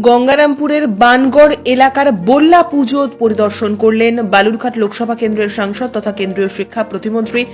গঙ্গারামপুরের বানগড় এলাকার বল্লা পুজো পরিদর্শন করলেন বালুরঘাট লোকসভা কেন্দ্রের সাংসদ তথা কেন্দ্রীয় শিক্ষা প্রতিমন্ত্রী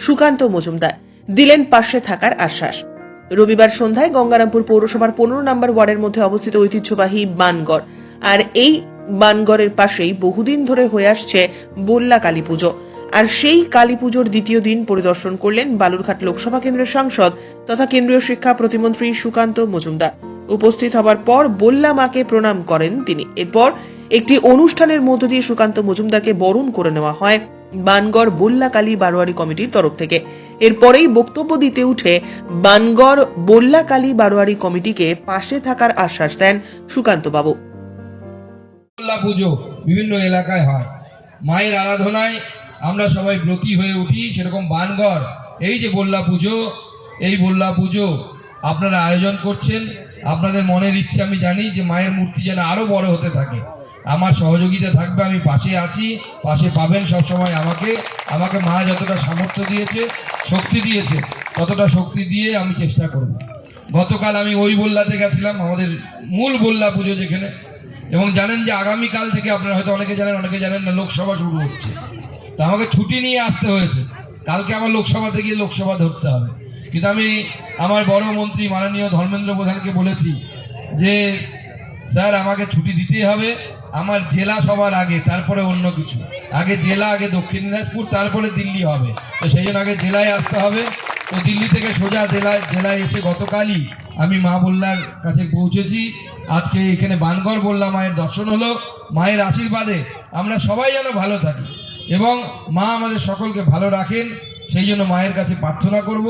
সুকান্ত মজুমদার। দিলেন পাশে থাকার আশ্বাস। রবিবার সন্ধ্যায় গঙ্গারামপুর পৌরসভার পনেরো নম্বর ওয়ার্ডের মধ্যে অবস্থিত ঐতিহ্যবাহী বানগড়। আর এই বানগড়ের পাশেই বহুদিন ধরে হয়ে আসছে বল্লা কালী পুজো। আর সেই কালী পুজোর দ্বিতীয় দিন পরিদর্শন করলেন বালুরঘাট লোকসভা কেন্দ্রের সাংসদ তথা কেন্দ্রীয় শিক্ষা প্রতিমন্ত্রী সুকান্ত মজুমদার। উপস্থিত হবার পর বল্লা মাকে প্রণাম করেন তিনি। এরপর একটি অনুষ্ঠানের মধ্য দিয়ে সুকান্ত মজুমদারকে বরণ করে নেওয়া হয় বানগড় বল্লা কালী বারোয়ারি কমিটির তরফ থেকে। এরপরেই বক্তব্য দিতে উঠে বানগড় বল্লা কালী বারোয়ারি কমিটিকে পাশে থাকার আশ্বাস দেন সুকান্ত বাবু পুজো বিভিন্ন এলাকায় হয়। মায়ের আরাধনায় আমরা সবাই ব্রতী হয়ে উঠি, সেরকম বানগড়, এই যে বল্লা পুজো, এই বল্লা পুজো আপনারা আয়োজন করছেন। আপনাদের মনের ইচ্ছে, আমি জানি যে মায়ের মূর্তি যেন আরও বড় হতে থাকে। আমার সহযোগিতা থাকবে, আমি পাশে আছি, পাশে পাবেন সব সময় আমাকে। আমাকে মা যতটা সামর্থ্য দিয়েছে, শক্তি দিয়েছে, ততটা শক্তি দিয়ে আমি চেষ্টা করব। গতকাল আমি ওই বল্লাতে গেছিলাম, আমাদের মূল বল্লা পুজো যেখানে। এবং জানেন যে আগামীকাল থেকে আপনারা হয়তো অনেকে জানেন অনেকে জানেন না, লোকসভা শুরু হচ্ছে। তা আমাকে ছুটি নিয়ে আসতে হয়েছে। কালকে আমার লোকসভাতে গিয়ে লোকসভা ধরতে হবে। কিন্তু আমি আমার বড় মন্ত্রী মাননীয় ধর্মেন্দ্র প্রধানকে বলেছি যে, স্যার, আমাকে ছুটি দিতেই হবে। আমার জেলা সবার আগে, তারপরে অন্য কিছু। আগে জেলা, আগে দক্ষিণ দিনাজপুর, তারপরে দিল্লি হবে। তো সেই জন্য আগে জেলায় আসতে হবে। তো দিল্লি থেকে সোজা জেলায় জেলায় এসে গতকালই আমি মা বল্লার কাছে পৌঁছেছি। আজকে এখানে বানগড় বললাম, মায়ের দর্শন হলো। মায়ের আশীর্বাদে আমরা সবাই যেন ভালো থাকি। এবং মা আমাদের সকলকে ভালো রাখেন, সেই জন্য মায়ের কাছে প্রার্থনা করব।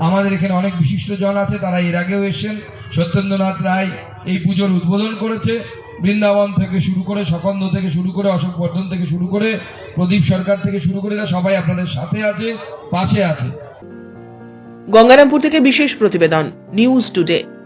আমাদের এখানে অনেক বিশিষ্ট জন আছে, তারা এর আগেও এসেছেন। সত্যেন্দ্রনাথ রায় এই পুজোর উদ্বোধন করেছে। বৃন্দাবন থেকে শুরু করে সকন্দ থেকে শুরু করে অশোক বর্ধন থেকে শুরু করে প্রদীপ সরকার থেকে শুরু করে এরা সবাই আপনাদের সাথে আছে, পাশে আছে। গঙ্গারামপুর থেকে বিশেষ প্রতিবেদন, নিউজ টুডে।